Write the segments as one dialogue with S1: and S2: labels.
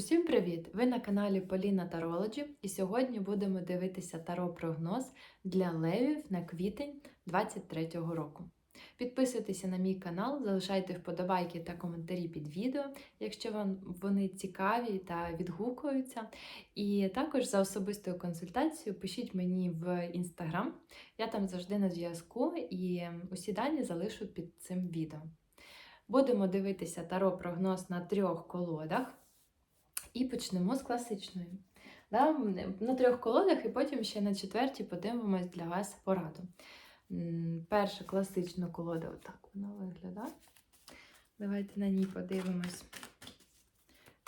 S1: Усім привіт! Ви на каналі Поліна Тарологі, і сьогодні будемо дивитися таро-прогноз для левів на квітень 2023 року. Підписуйтеся на мій канал, залишайте вподобайки та коментарі під відео, якщо вам вони цікаві та відгукуються. І також за особистою консультацією пишіть мені в інстаграм. Я там завжди на зв'язку і усі дані залишу під цим відео. Будемо дивитися таро-прогноз на трьох колодах. І почнемо з класичної. Да? На трьох колодах, і потім ще на четвертій подивимось для вас пораду. Перша класична колода, отак вона виглядає. Давайте на ній подивимось,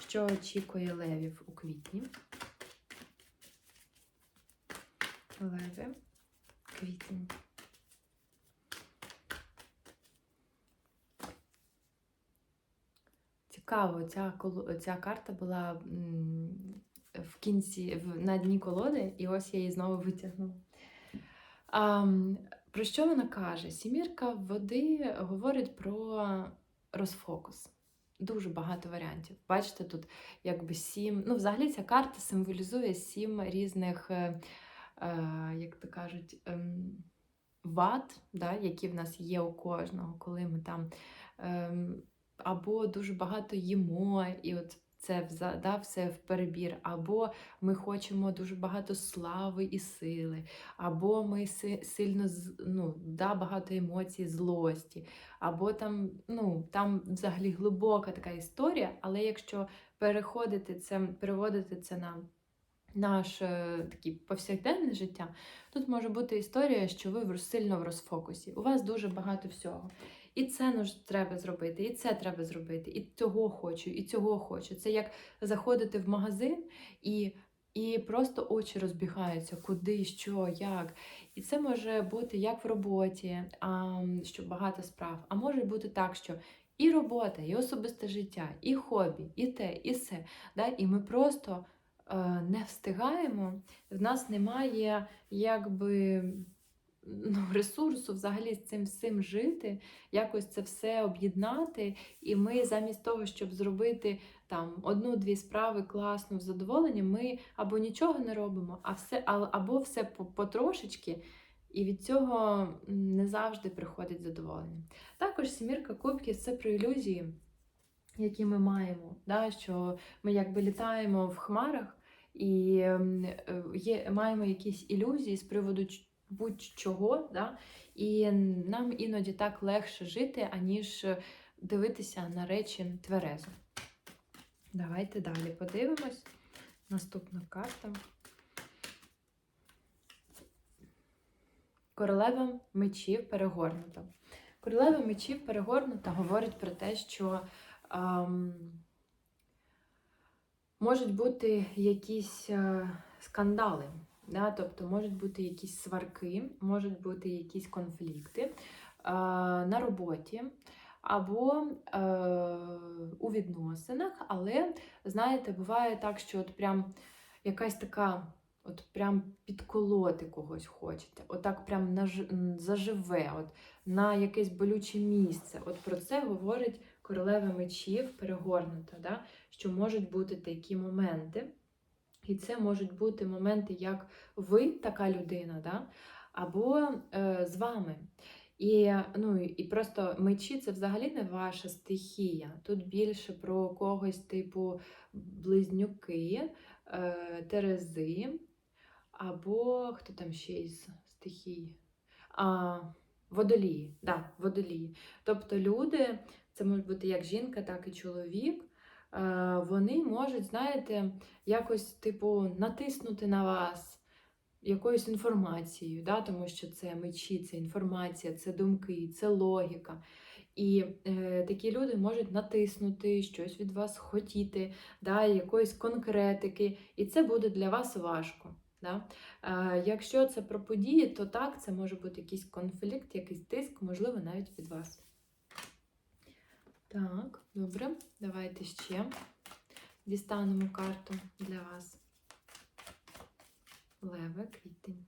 S1: що очікує левів у квітні. Леви, квітень. Цікаво, ця, ця карта була в кінці, на дні колоди, і ось я її знову витягнула. А, про що вона каже? Сімірка води говорить про розфокус. Дуже багато варіантів. Бачите, тут якби сім. Ну, взагалі ця карта символізує сім різних, е, е, як то кажуть, ем, вад, да, які в нас є у кожного, коли ми там. Ем, або дуже багато їмо, і от це да, все в перебір, або ми хочемо дуже багато слави і сили, або ми сильно ну, да, багато емоцій, злості, або там, ну, там взагалі глибока така історія, але якщо переходити це, переводити це на наше таке повсякденне життя, тут може бути історія, що ви сильно в розфокусі. У вас дуже багато всього. І це треба зробити, і це треба зробити, і цього хочу, і цього хочу. Це як заходити в магазин і, і просто очі розбігаються, куди, що, як. І це може бути як в роботі, а, що багато справ. А може бути так, що і робота, і особисте життя, і хобі, і те, і все. Да? І ми просто не встигаємо. В нас немає якби ну, ресурсу взагалі з цим всім жити, якось це все об'єднати. І ми замість того, щоб зробити там одну-дві справи класно в задоволенні, ми або нічого не робимо, а все, або все потрошечки. І від цього не завжди приходить задоволення. Також сімірка кубків це про ілюзії, які ми маємо, да? що ми якби літаємо в хмарах і ем, е, є, маємо якісь ілюзії з приводу будь-чого, да? і нам іноді так легше жити, аніж дивитися на речі тверезо. Давайте далі подивимось. Наступна карта. Королева мечів перегорнута. Королева мечів перегорнута говорить про те, що ем, можуть бути якісь е, скандали. Да? Тобто можуть бути якісь сварки, можуть бути якісь конфлікти е, на роботі або е, у відносинах, але, знаєте, буває так, що от прям якась така, от прям підколоти когось хочете, отак прям наж... заживе, от на якесь болюче місце. От про це говорить королева мечів перегорнута, да? що можуть бути такі моменти. І це можуть бути моменти, як ви така людина, да? або е, з вами. І, ну, і просто мечі це взагалі не ваша стихія. Тут більше про когось типу близнюки, е, терези, або хто там ще із стихій? А, водолії. Да, водолії. Тобто люди, це може бути як жінка, так і чоловік. е, Вони можуть, знаєте, якось, типу, натиснути на вас якоюсь інформацією, да? тому що це мечі, це інформація, це думки, це логіка. І е, такі люди можуть натиснути, щось від вас хотіти, да? якоїсь конкретики, і це буде для вас важко. Да? Е, якщо це про події, то так, це може бути якийсь конфлікт, якийсь тиск, можливо, навіть від вас. Так, добре, давайте ще дістанемо карту для вас. Леве, квітень.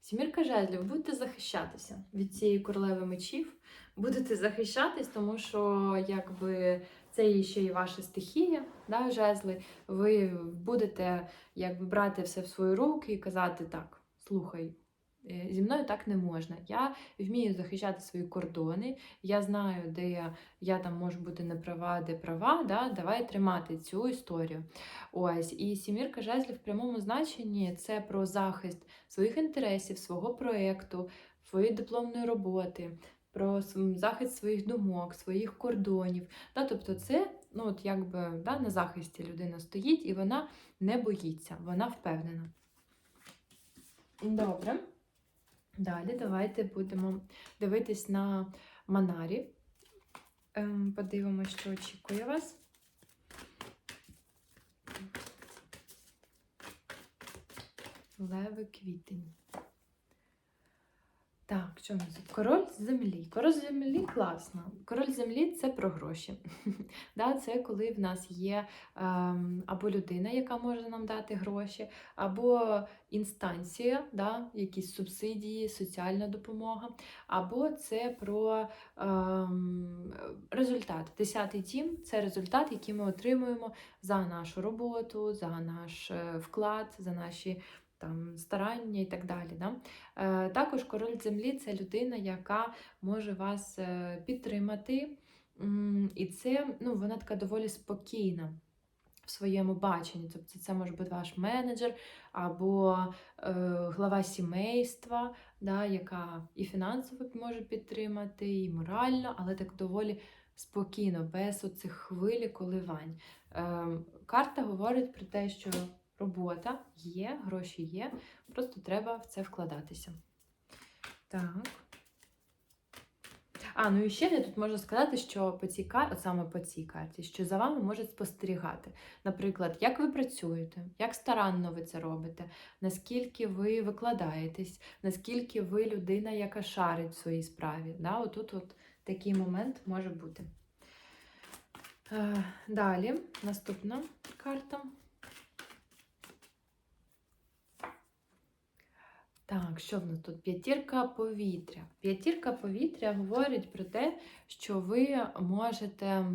S1: Сімірка жезлів, будете захищатися від цієї королеви мечів. Будете захищатись, тому що якби це і ще і ваша стихія, да, жезли. Ви будете якби брати все в свої руки і казати так, слухай. е, Зі мною так не можна. Я вмію захищати свої кордони. Я знаю, де я, я там можу бути не права, де права. Да? Давай тримати цю історію. Ось і сімірка жезлів в прямому значенні це про захист своїх інтересів, свого проєкту, своєї дипломної роботи, про захист своїх думок, своїх кордонів. Да? Тобто, це ну, от якби да, на захисті людина стоїть і вона не боїться, вона впевнена. Добре. Далі давайте будемо дивитись на Манарі. Ем, подивимося, що очікує вас. Леви квітень. Так, що нас? Король землі. Король землі класно. Король землі це про гроші. да, це коли в нас є ем, або людина, яка може нам дати гроші, або інстанція, да, якісь субсидії, соціальна допомога, або це про ем, результат. Десятий дім це результат, який ми отримуємо за нашу роботу, за наш е, вклад, за наші там старання і так далі. Да? Е, також король землі це людина, яка може вас е, підтримати. І це ну, вона така доволі спокійна в своєму баченні. Тобто це може бути ваш менеджер або е, глава сімейства, да, яка і фінансово може підтримати, і морально, але так доволі спокійно, без оцих хвилі коливань. Е, карта говорить про те, що робота є, гроші є, просто треба в це вкладатися. Так. А, ну і ще я тут можу сказати, що по цій карті, саме по цій карті, що за вами можуть спостерігати. Наприклад, як ви працюєте, як старанно ви це робите, наскільки ви викладаєтесь, наскільки ви людина, яка шарить в своїй справі. Да? Отут от такий момент може бути. Е, Далі, наступна карта. Так, що в нас тут? П'ятірка повітря. П'ятірка повітря говорить про те, що ви можете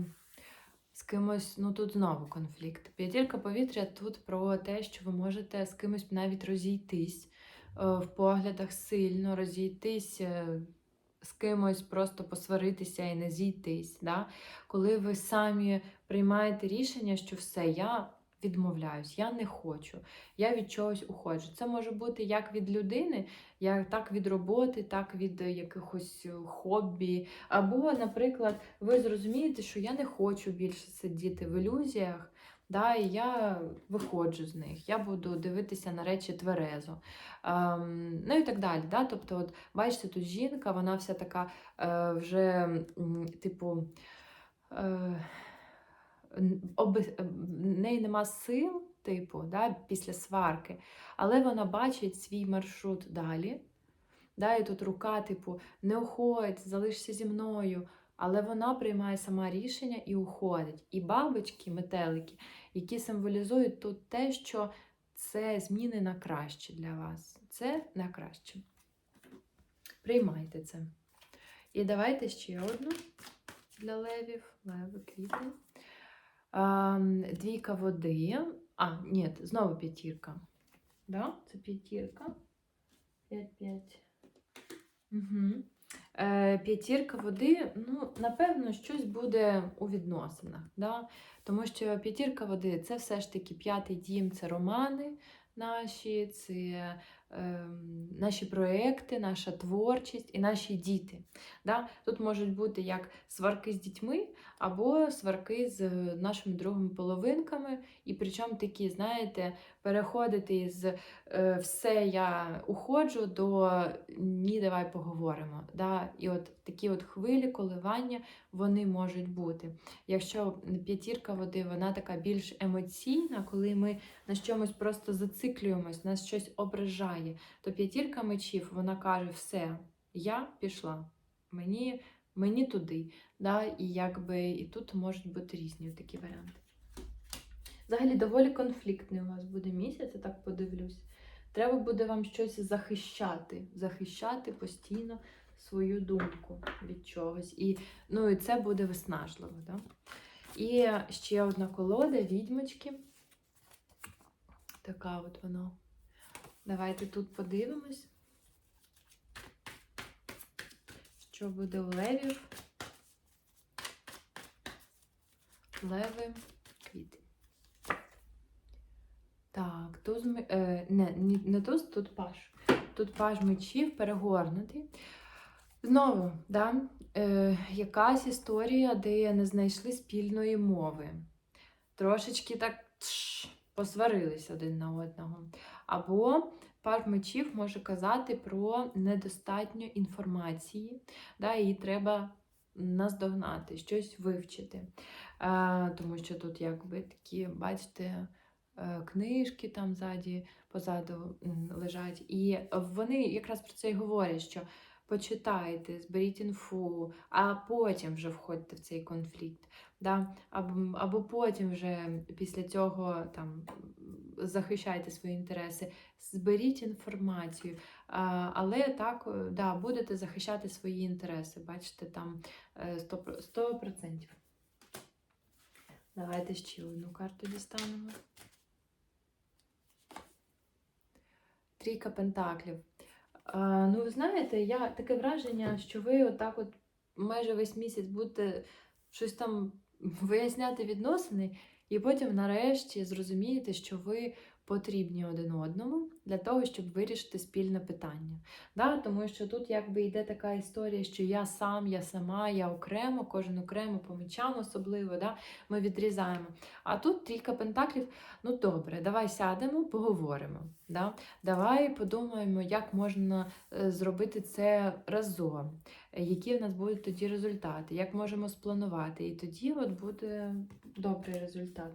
S1: з кимось, ну тут знову конфлікт. П'ятірка повітря тут про те, що ви можете з кимось навіть розійтись е, в поглядах сильно, розійтись е, з кимось, просто посваритися і не зійтись. Да? Коли ви самі приймаєте рішення, що все, я відмовляюсь, я не хочу, я від чогось уходжу. Це може бути як від людини, як так від роботи, так від е, якихось е, хобі. Або, наприклад, ви зрозумієте, що я не хочу більше сидіти в ілюзіях. Да, і я виходжу з них, я буду дивитися на речі тверезо. Ем, ну і так далі. Да? Тобто, от, бачите, тут жінка, вона вся така е, вже, м, типу, е, в неї нема сил, типу, да, після сварки, але вона бачить свій маршрут далі. Да, і тут рука, типу, не уходь, залишся зі мною. Але вона приймає сама рішення і уходить. І бабочки, метелики, які символізують тут те, що це зміни на краще для вас. Це на краще. Приймайте це. І давайте ще одну для левів. Леви, квітень. Двійка води. А, ні, знову п'ятірка. Да? Це п'ятірка. 5-5. Угу. Е, п'ятірка води, ну, напевно, щось буде у відносинах. Да? Тому що п'ятірка води це все ж таки п'ятий дім, це романи наші, це наші проекти, наша творчість і наші діти. Да? Тут можуть бути як сварки з дітьми, або сварки з нашими другими половинками, і причому такі, знаєте, переходити із е, все я уходжу до ні, давай поговоримо. Да? І от такі от хвилі, коливання вони можуть бути. Якщо п'ятірка води, вона така більш емоційна, коли ми на чомусь просто зациклюємось, нас щось ображає, то п'ятірка мечів вона каже: все, я пішла, мені, мені туди. Да? І якби і тут можуть бути різні такі варіанти. Взагалі доволі конфліктний у вас буде місяць, я так подивлюсь. Треба буде вам щось захищати, захищати постійно свою думку від чогось. І, ну, і це буде виснажливо. Да? І ще одна колода відьмочки. Така от вона. Давайте тут подивимось, що буде у левів. Леви, квіти. Так, туз е, не, не туз, тут паш. Тут паж мечів перегорнутий. Знову, да, е, якась історія, де не знайшли спільної мови. Трошечки так тш, посварились один на одного. Або паж мечів може казати про недостатньо інформації, да, її треба наздогнати, щось вивчити. Е, тому що тут якби такі, бачите, е, книжки там ззаді, позаду лежать. І вони якраз про це й говорять, що почитайте, зберіть інфу, а потім вже входьте в цей конфлікт. Да? Або, або потім вже після цього там захищайте свої інтереси, зберіть інформацію. Але так, е, да, будете захищати свої інтереси. Бачите, там е, 100%. 100%. Давайте ще одну карту дістанемо. Трійка пентаклів. Ну, ви знаєте, я таке враження, що ви отак от майже весь місяць будете щось там виясняти відносини, і потім нарешті зрозумієте, що ви потрібні один одному для того, щоб вирішити спільне питання. Да? Тому що тут якби йде така історія, що я сам, я сама, я окремо, кожен окремо по мечам особливо, да? ми відрізаємо. А тут трійка пентаклів, ну добре, давай сядемо, поговоримо. Да? Давай подумаємо, як можна е, зробити це разом, які в нас будуть тоді результати, як можемо спланувати. І тоді от буде добрий результат.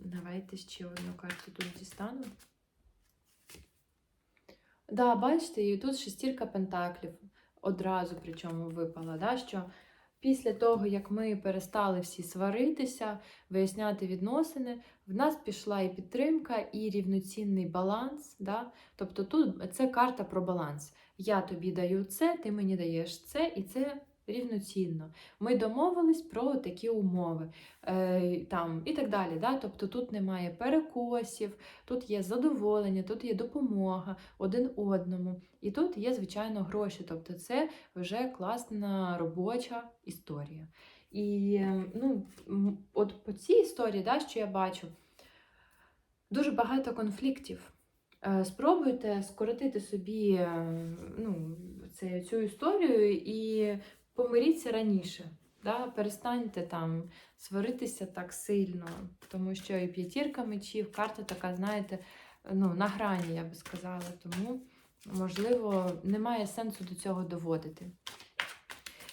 S1: Давайте ще одну карту тут дістану. Да, бачите, і тут шестірка пентаклів одразу причому випала, да, що після того, як ми перестали всі сваритися, виясняти відносини, в нас пішла і підтримка, і рівноцінний баланс. Да? Тобто тут це карта про баланс. Я тобі даю це, ти мені даєш це, і це рівноцінно. Ми домовились про такі умови е, там, і так далі. Да? Тобто тут немає перекосів, тут є задоволення, тут є допомога один одному. І тут є, звичайно, гроші. Тобто це вже класна робоча історія. І ну, от по цій історії, да, що я бачу, дуже багато конфліктів. Е, Спробуйте скоротити собі е, ну, це, цю історію і помиріться раніше. Да? Перестаньте там сваритися так сильно, тому що і п'ятірка мечів, карта така, знаєте, ну, на грані, я би сказала. Тому, можливо, немає сенсу до цього доводити.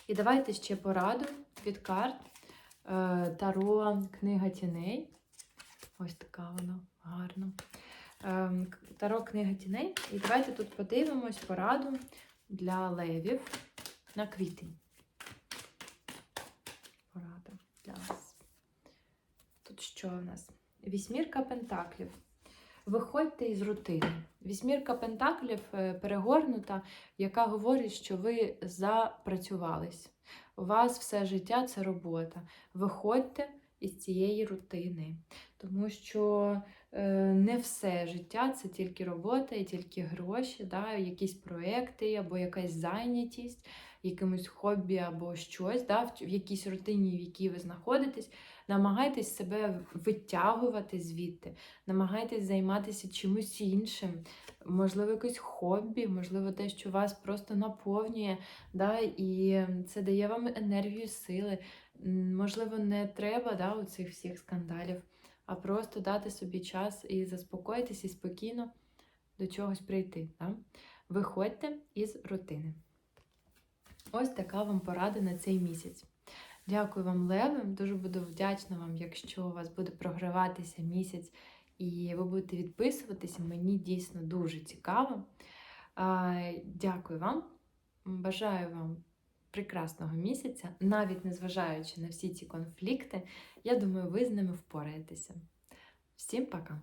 S1: І давайте ще пораду від карт. Е, Таро книга тіней. Ось така вона гарна. Ем, Таро книга тіней. І давайте тут подивимось пораду для левів на квітень. Порада для вас. Тут що в нас? Вісьмірка пентаклів. Виходьте із рутини. Вісьмірка пентаклів е, перегорнута, яка говорить, що ви запрацювались. У вас все життя це робота. Виходьте із цієї рутини, тому що е, не все життя це тільки робота і тільки гроші, да, якісь проекти або якась зайнятість, якимось хобі або щось, да, в якійсь рутині, в якій ви знаходитесь. Намагайтесь себе витягувати звідти, намагайтесь займатися чимось іншим, можливо, якесь хобі, можливо, те, що вас просто наповнює, да, і це дає вам енергію, сили. Можливо, не треба да, оцих всіх скандалів, а просто дати собі час і заспокоїтись, і спокійно до чогось прийти. Да? Виходьте із рутини. Ось така вам порада на цей місяць. Дякую вам, Леви. Дуже буду вдячна вам, якщо у вас буде програватися місяць і ви будете відписуватися. Мені дійсно дуже цікаво. Дякую вам. Бажаю вам прекрасного місяця, навіть незважаючи на всі ці конфлікти. Я думаю, ви з ними впораєтеся. Всім пока!